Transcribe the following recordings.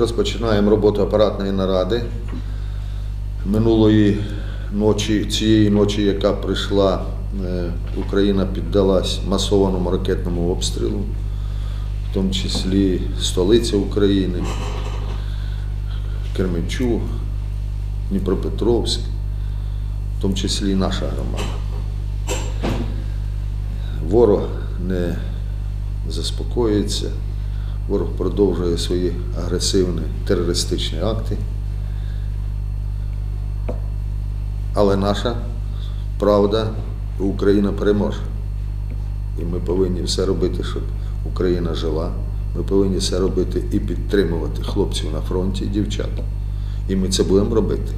Розпочинаємо роботу апаратної наради. Минулої ночі, цієї ночі, яка прийшла, е, Україна піддалась масованому ракетному обстрілу, в тому числі столиця України, Кременчуг, Дніпропетровськ, в тому числі і наша громада. Ворог не заспокоїться. Ворог продовжує свої агресивні терористичні акти. Але наша правда, Україна переможе. І ми повинні все робити, щоб Україна жила. Ми повинні все робити і підтримувати хлопців на фронті дівчат. І ми це будемо робити.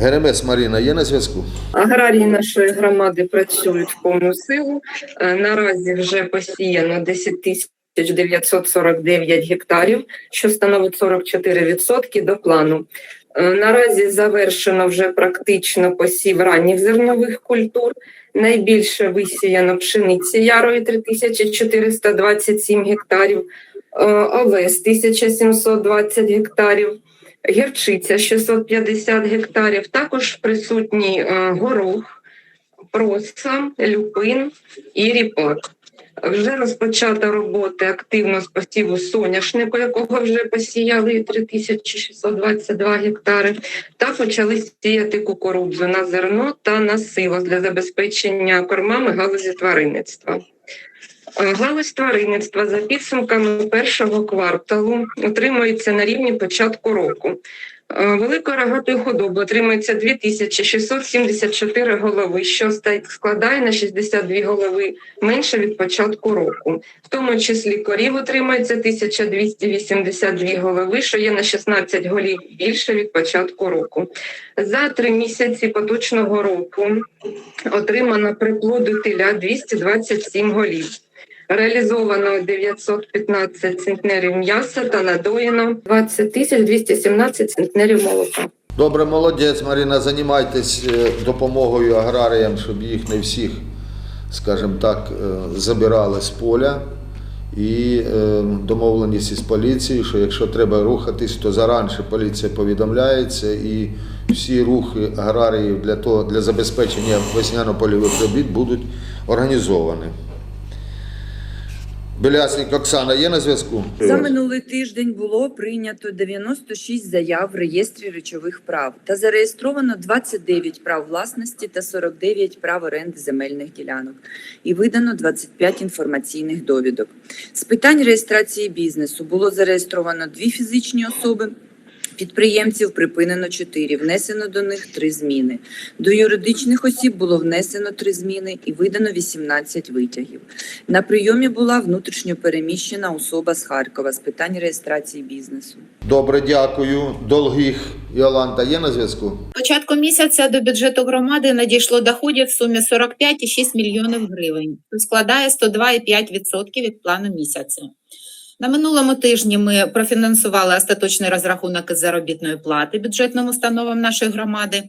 Геремес Маріна є на зв'язку? Аграрії нашої громади працюють в повну силу. Е, Наразі вже посіяно 10 тисяч 949 гектарів, що становить 44% до плану. Е, Наразі завершено вже практично посів ранніх зернових культур. Найбільше висіяно пшениці ярої 3427 гектарів, е, овес 1720 гектарів, гірчиця 650 гектарів. Також присутній е, горох, проса, люпин і ріпак. Вже розпочата роботи активно з посіву соняшнику, якого вже посіяли 3622 гектари, та почали сіяти кукурудзу на зерно та на силос для забезпечення кормами галузі тваринництва. Галузь тваринництва за підсумками першого кварталу утримується на рівні початку року. Е, Великої рогатої худоби отримується 2674 голови, що складає на 62 голови менше від початку року. В тому числі корів отримується 1282 голови, що є на 16 голів більше від початку року. За три місяці поточного року отримано приплоду теля 227 голів. Реалізовано 915 центнерів м'яса та надоїно 20 тисяч 217 центнерів молока. Добре, молодець, Маріна, займайтесь е, допомогою аграріям, щоб їх не всіх, скажімо так, е, забирали з поля. І е, домовленість із поліцією, що якщо треба рухатись, то заранше поліція повідомляється і всі рухи аграріїв для того, для забезпечення весняно-польових робіт будуть організовані. Білясник Оксана є на зв'язку? За минулий тиждень було прийнято 96 заяв в реєстрі речових прав та зареєстровано 29 прав власності та 49 прав оренди земельних ділянок і видано 25 інформаційних довідок. З питань реєстрації бізнесу було зареєстровано дві фізичні особи. Підприємців припинено 4, внесено до них 3 зміни. До юридичних осіб було внесено 3 зміни і видано 18 витягів. На прийомі була внутрішньо переміщена особа з Харкова з питань реєстрації бізнесу. Добре, дякую. Долгих Іоланта є на зв'язку? Початку місяця до бюджету громади надійшло доходів в сумі 45,6 мільйонів гривень, що складає 102,5% від плану місяця. На минулому тижні ми профінансували остаточний розрахунок із заробітної плати бюджетним установам нашої громади.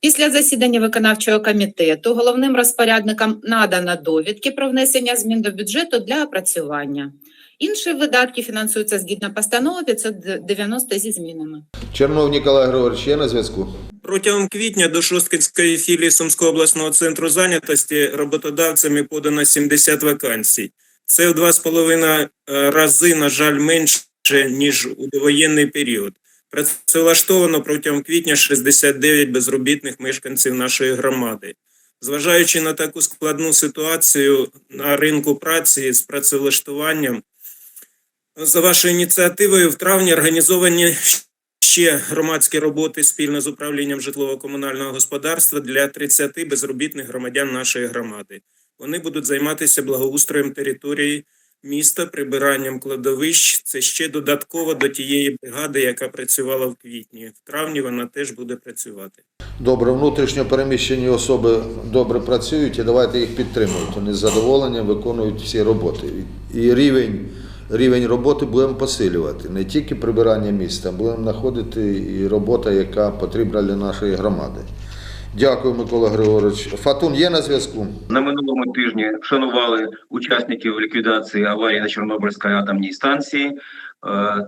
Після засідання виконавчого комітету головним розпорядникам надано довідки про внесення змін до бюджету для опрацювання. Інші видатки фінансуються згідно постанови 590 зі змінами. Чернов Ніколай Григорович є на зв'язку? Протягом квітня до Шосткинської філії Сумського обласного центру зайнятості роботодавцями подано 70 вакансій. Це в два з половиною е, рази, на жаль, менше, ніж у довоєнний період. Працевлаштовано протягом квітня 69 безробітних мешканців нашої громади. Зважаючи на таку складну ситуацію на ринку праці з працевлаштуванням, за вашою ініціативою в травні організовані ще громадські роботи спільно з управлінням житлово-комунального господарства для 30 безробітних громадян нашої громади. Вони будуть займатися благоустроєм території міста, прибиранням кладовищ. Це ще додатково до тієї бригади, яка працювала в квітні. В травні вона теж буде працювати. Добре, внутрішньо переміщені особи добре працюють і давайте їх підтримують. Вони з задоволенням виконують всі роботи. І рівень, рівень роботи будемо посилювати. Не тільки прибирання міста, будемо знаходити і робота, яка потрібна для нашої громади. Дякую, Микола Григорович. Фатун є на зв'язку? На минулому тижні вшанували учасників ліквідації аварії на Чорнобильській атомній станції. Е,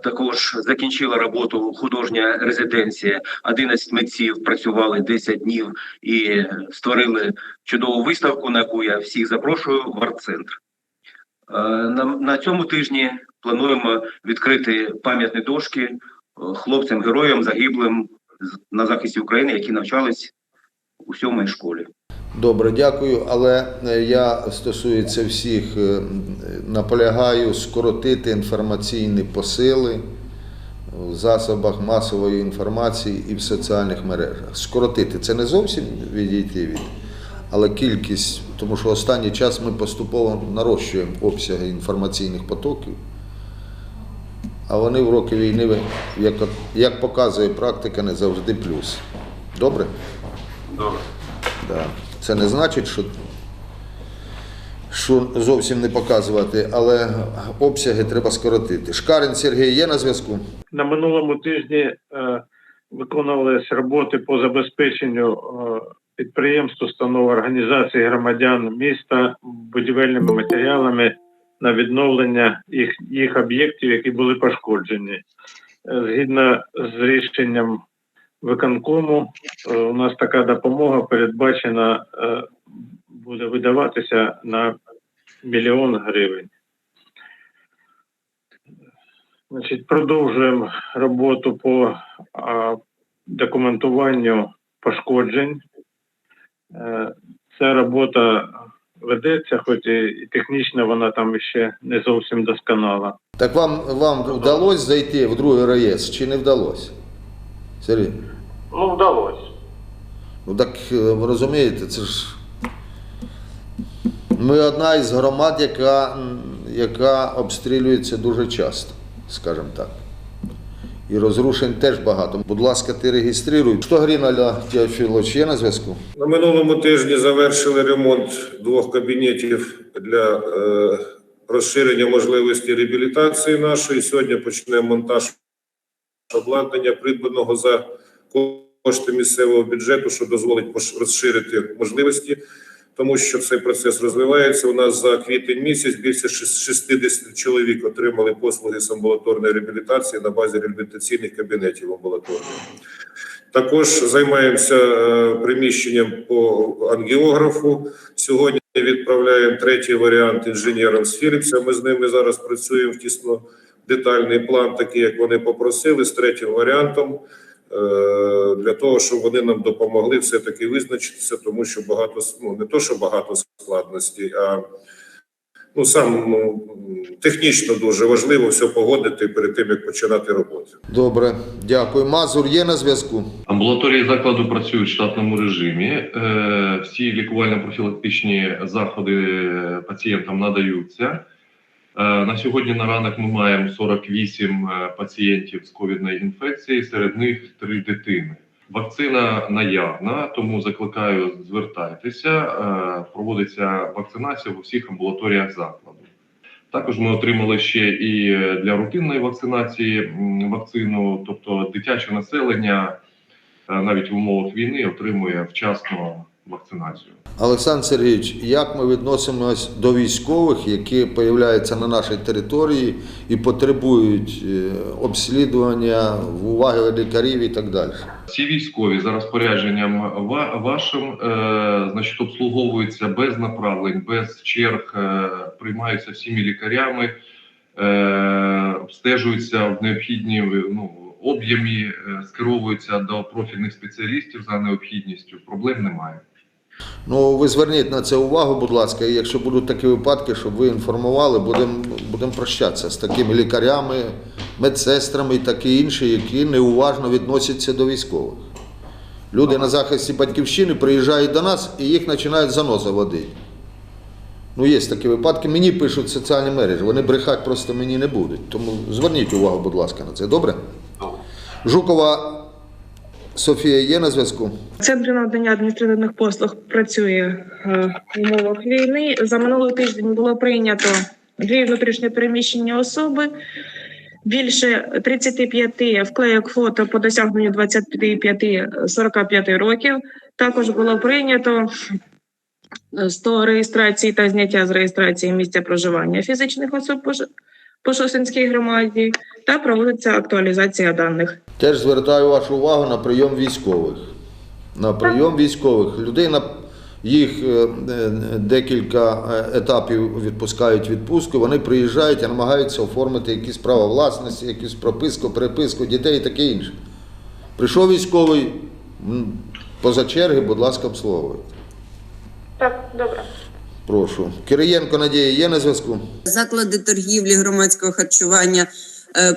Також закінчила роботу художня резиденція. 11 митців працювали 10 днів і створили чудову виставку, на яку я всіх запрошую в арт-центр. Е, На, цьому тижні плануємо відкрити пам'ятні дошки е, хлопцям-героям, загиблим на захисті України, які навчались у сьомій школі. Добре, дякую. Але е, я стосується всіх, е, наполягаю скоротити інформаційні посили в засобах масової інформації і в соціальних мережах. Скоротити це не зовсім відійти від, але кількість, тому що останній час ми поступово нарощуємо обсяги інформаційних потоків. А вони в роки війни, як, як показує практика, не завжди плюс. Добре? Добре. Да. Це не значить, що, що зовсім не показувати, але обсяги треба скоротити. Шкарин Сергій є на зв'язку? На минулому тижні е, виконувалися роботи по забезпеченню е, підприємств, установ організацій громадян міста будівельними матеріалами на відновлення їх, їх об'єктів, які були пошкоджені. Е, Згідно з рішенням виконкому, е, у нас така допомога передбачена е, буде видаватися на мільйон гривень. Значить, продовжуємо роботу по документуванню пошкоджень. Е, Ця робота ведеться, хоч і, технічно вона там ще не зовсім досконала. Так вам, вам вдалося зайти в другий реєстр чи не вдалося? Сергій? Ну, вдалося. Ну так е, ви розумієте, це ж. Ми одна із громад, яка, яка обстрілюється дуже часто, скажімо так. І розрушень теж багато. Будь ласка, ти реєструй. Що Гріналя Теофілович є на зв'язку? На минулому тижні завершили ремонт двох кабінетів для е, розширення можливості реабілітації нашої. Сьогодні почнемо монтаж обладнання, придбаного за кошти місцевого бюджету, що дозволить розширити можливості, тому що цей процес розвивається. У нас за квітень місяць більше шес- 60 чоловік отримали послуги з амбулаторної реабілітації на базі реабілітаційних кабінетів амбулаторних. Також займаємося е, приміщенням по ангіографу. Сьогодні відправляємо третій варіант інженерам з Філіпса. Ми з ними зараз працюємо в тісно детальний план, такий як вони попросили, з третім варіантом. Е, Для того, щоб вони нам допомогли все-таки визначитися, тому що багато ну не то, що багато складностей, а ну сам ну, технічно дуже важливо все погодити перед тим, як починати роботу. Добре, дякую. Мазур є на зв'язку? Амбулаторії закладу працюють в штатному режимі. Е, Всі лікувально-профілактичні заходи пацієнтам надаються. Е, На сьогодні на ранок ми маємо 48 е, пацієнтів з ковідної інфекції, серед них три дитини. Вакцина наявна, тому закликаю звертайтеся. Е, Проводиться вакцинація в усіх амбулаторіях закладу. Також ми отримали ще і для рутинної вакцинації вакцину, тобто дитяче населення навіть в умовах війни отримує вчасно вакцинацію. Олександр Сергійович, як ми відносимось до військових, які появляються на нашій території і потребують е, обслідування, уваги лікарів і так далі? Всі військові за розпорядженням ва- вашим е, значить, обслуговуються без направлень, без черг, е, приймаються всіми лікарями, обстежуються в необхідній ну, об'ємі, скеровуються до профільних спеціалістів за необхідністю. Проблем немає. Ну, ви зверніть на це увагу, будь ласка, і якщо будуть такі випадки, щоб ви інформували, будемо будем прощатися з такими лікарями, медсестрами і таке інше, які неуважно відносяться до військових. Люди на захисті батьківщини приїжджають до нас і їх починають за носа водити. Ну, є такі випадки. Мені пишуть соціальні мережі, вони брехати просто мені не будуть. Тому зверніть увагу, будь ласка, на це. Добре? Жукова Софія є на зв'язку? Центр надання адміністративних послуг працює е, в умовах війни. За минулий тиждень було прийнято дві внутрішньопереміщені особи. Більше 35 вклейок фото по досягненню 25-45 років. Також було прийнято 100 реєстрацій та зняття з реєстрації місця проживання фізичних особ по Шосинській громаді. Та проводиться актуалізація даних. Теж звертаю вашу увагу на прийом військових. На прийом військових. Людина, їх е, е, декілька е, етапів відпускають відпустку, вони приїжджають і намагаються оформити якісь права власності, якусь прописку, переписку дітей і таке інше. Прийшов військовий, поза черги, будь ласка, обслуговуйте. Так, добре. Прошу. Кириєнко Надія є на зв'язку? Заклади торгівлі громадського харчування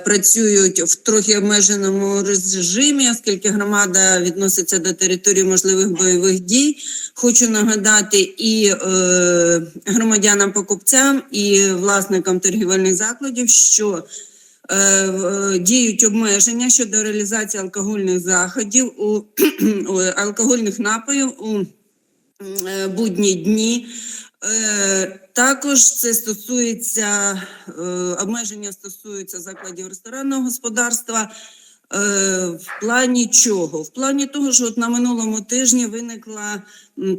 працюють в трохи обмеженому режимі, оскільки громада відноситься до території можливих бойових дій. Хочу нагадати і е, громадянам-покупцям, і власникам торгівельних закладів, що е, діють обмеження щодо реалізації алкогольних заходів у алкогольних напоїв у е, будні дні. Е, Також це стосується е, обмеження стосується закладів ресторанного господарства. Е, В плані чого? В плані того, що от на минулому тижні виникла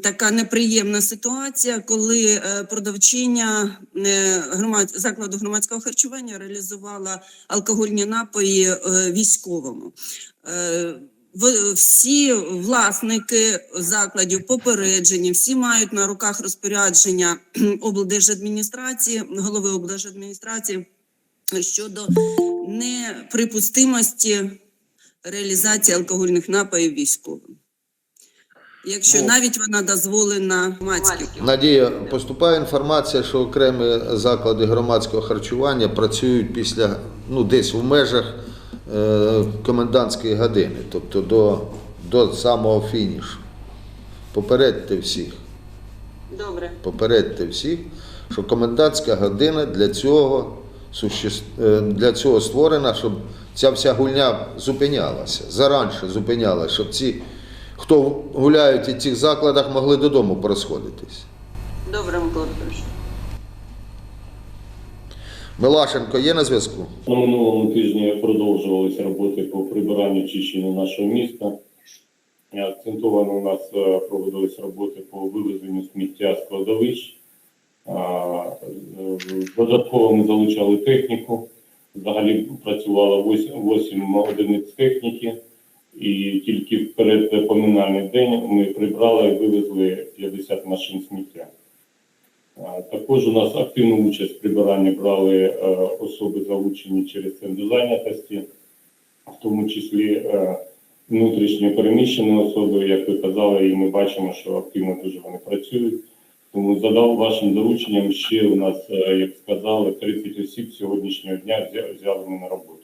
така неприємна ситуація, коли продавчиня закладу громадського харчування реалізувала алкогольні напої військовому. Всі власники закладів попереджені, всі мають на руках розпорядження облдержадміністрації, голови облдержадміністрації щодо неприпустимості реалізації алкогольних напоїв військовим. Якщо Ну, навіть вона дозволена громадським. Надія, поступає інформація, що окремі заклади громадського харчування працюють після ну десь в межах комендантської години, тобто до, до самого фінішу. Попередьте всіх, Добре. попередьте всіх, що комендантська година для цього е, для цього створена, щоб ця вся гульня зупинялася, заранше зупинялася, щоб ці, хто гуляють в цих закладах, могли додому порозходитись. Добре, Микола Петрович. Милашенко є на зв'язку? На минулому тижні продовжувалися роботи по прибиранню очищенню нашого міста. Е, Акцентовано у нас е, проводились роботи по вивезенню сміття з кладовищ. Е, Додатково ми залучали техніку. Взагалі працювало 8 одиниць техніки, і тільки в передпоминальний день ми прибрали і вивезли 50 машин сміття. Також у нас активну участь в прибиранні брали е, особи, залучені через центр зайнятості, в тому числі е, внутрішньо переміщені особи, як ви казали, і ми бачимо, що активно дуже вони працюють. Тому задав вашим дорученням ще у нас, е, як сказали, 30 осіб сьогоднішнього дня взяли на роботу.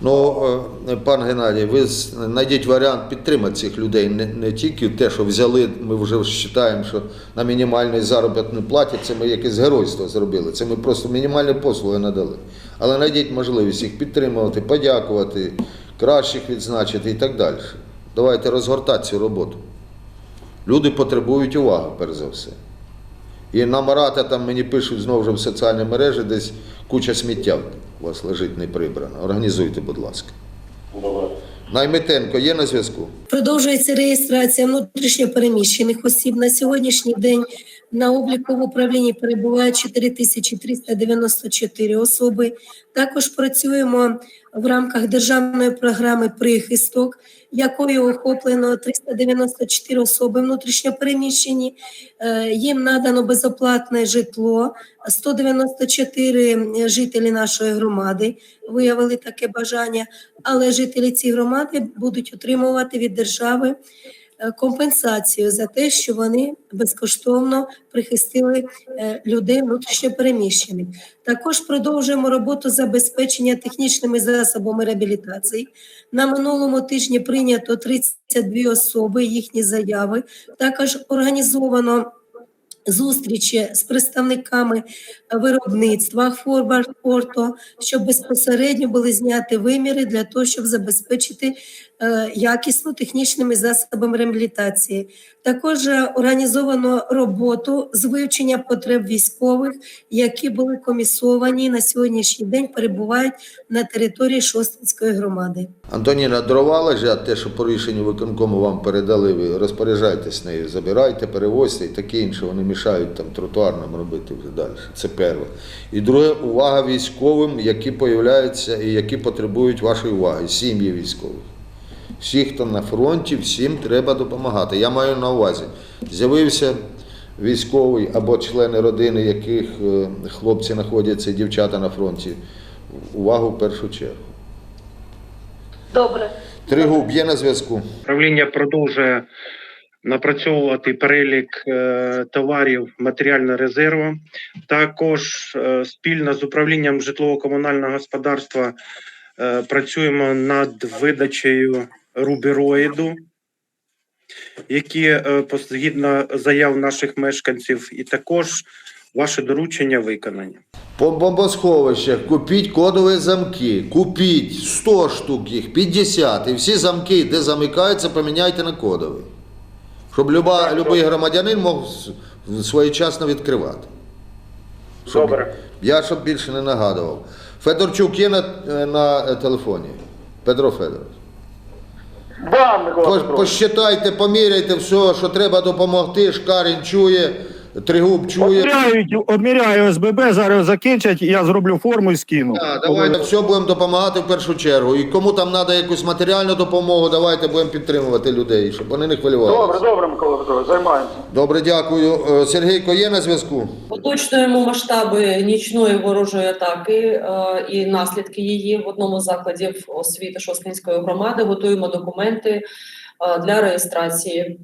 Ну, е, пан Геннадій, ви знайдіть варіант підтримати цих людей. Не, не тільки те, що взяли, ми вже вважаємо, що на мінімальний заробітну платі це ми якесь геройство зробили. Це ми просто мінімальні послуги надали. Але знайдіть можливість їх підтримувати, подякувати, кращих відзначити і так далі. Давайте розгортати цю роботу. Люди потребують уваги, перш за все. І на там мені пишуть знову ж в соціальні мережі, десь куча сміття у вас лежить не прибрана. Організуйте, будь ласка. Давай. Наймитенко є на зв'язку? Продовжується реєстрація внутрішньопереміщених осіб. На сьогоднішній день на обліку в управлінні перебуває 4394 особи. Також працюємо в рамках державної програми прихисток, якою охоплено 394 особи внутрішньопереміщені. Е, Їм надано безоплатне житло. 194 жителі нашої громади виявили таке бажання але жителі цієї громади будуть отримувати від держави компенсацію за те, що вони безкоштовно прихистили е, людей внутрішньопереміщених. Також продовжуємо роботу забезпечення технічними засобами реабілітації. На минулому тижні прийнято 32 особи, їхні заяви. Також організовано зустрічі з представниками виробництва форвард-порту, щоб безпосередньо були зняті виміри для того, щоб забезпечити е, якісно технічними засобами реабілітації. Також е, організовано роботу з вивчення потреб військових, які були комісовані на сьогоднішній день перебувають на території Шостинської громади. Антоніна, дрова лежать, те, що по рішенню виконкому вам передали, ви розпоряджайтесь нею, забирайте, перевозьте і таке інше, вони мішають там тротуар нам робити вже далі. Це перше. І друге, увага військовим, які появляються і які потребують вашої уваги, сім'ї військових. Всі, хто на фронті, всім треба допомагати. Я маю на увазі, з'явився військовий або члени родини, яких е, хлопці знаходяться і дівчата на фронті. Увагу в першу чергу. Добре. Тригуб є на зв'язку. Управління продовжує напрацьовувати перелік е, товарів матеріального резерву. Також е, спільно з управлінням житлово-комунального господарства працюємо над видачею рубероїду, які е, згідно заяв наших мешканців, і також ваше доручення виконані. По бомбосховищах купіть кодові замки, купіть 100 штук їх, 50, і всі замки, де замикаються, поміняйте на кодові. Щоб люба, любий громадянин мог своєчасно відкривати. Щоб, Добре. Я щоб більше не нагадував. Федорчук є на, е, на е, телефоні. Петро Федорович. Да, Микола Петрович. Посчитайте, поміряйте все, що треба допомогти. Шкарін чує, Тригуб чує. Обміряють, обміряю СББ, зараз закінчать, я зроблю форму і скину. Так, давайте все будемо допомагати в першу чергу. І кому там треба якусь матеріальну допомогу, давайте будемо підтримувати людей, щоб вони не хвилювалися. Добре, добре, Микола Петрович, займаємося. Добре, дякую. Е, Сергійко є на зв'язку? Уточнюємо масштаби нічної ворожої атаки е, і наслідки її в одному з закладів освіти Шосткинської громади. Готуємо документи е, для реєстрації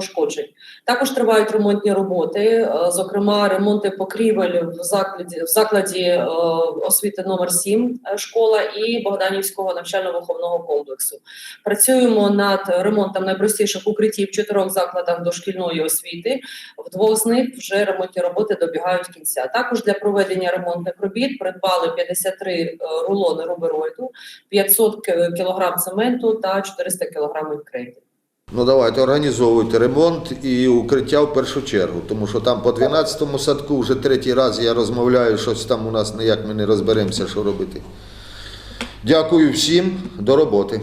пошкоджень. Також тривають ремонтні роботи, е, зокрема ремонти покрівель в закладі в закладі е, освіти номер 7 е, школа і Богданівського навчально-виховного комплексу. Працюємо над ремонтом найпростіших укриттів в чотирьох закладах дошкільної освіти. В двох з них вже ремонтні роботи добігають кінця. Також для проведення ремонтних робіт придбали 53 е, рулони рубероїду, 500 к- кілограм цементу та 400 кілограмів крейди. Ну давайте організовуйте ремонт і укриття в першу чергу, тому що там по 12-му садку вже третій раз я розмовляю, щось там у нас ніяк ми не розберемося, що робити. Дякую всім, до роботи.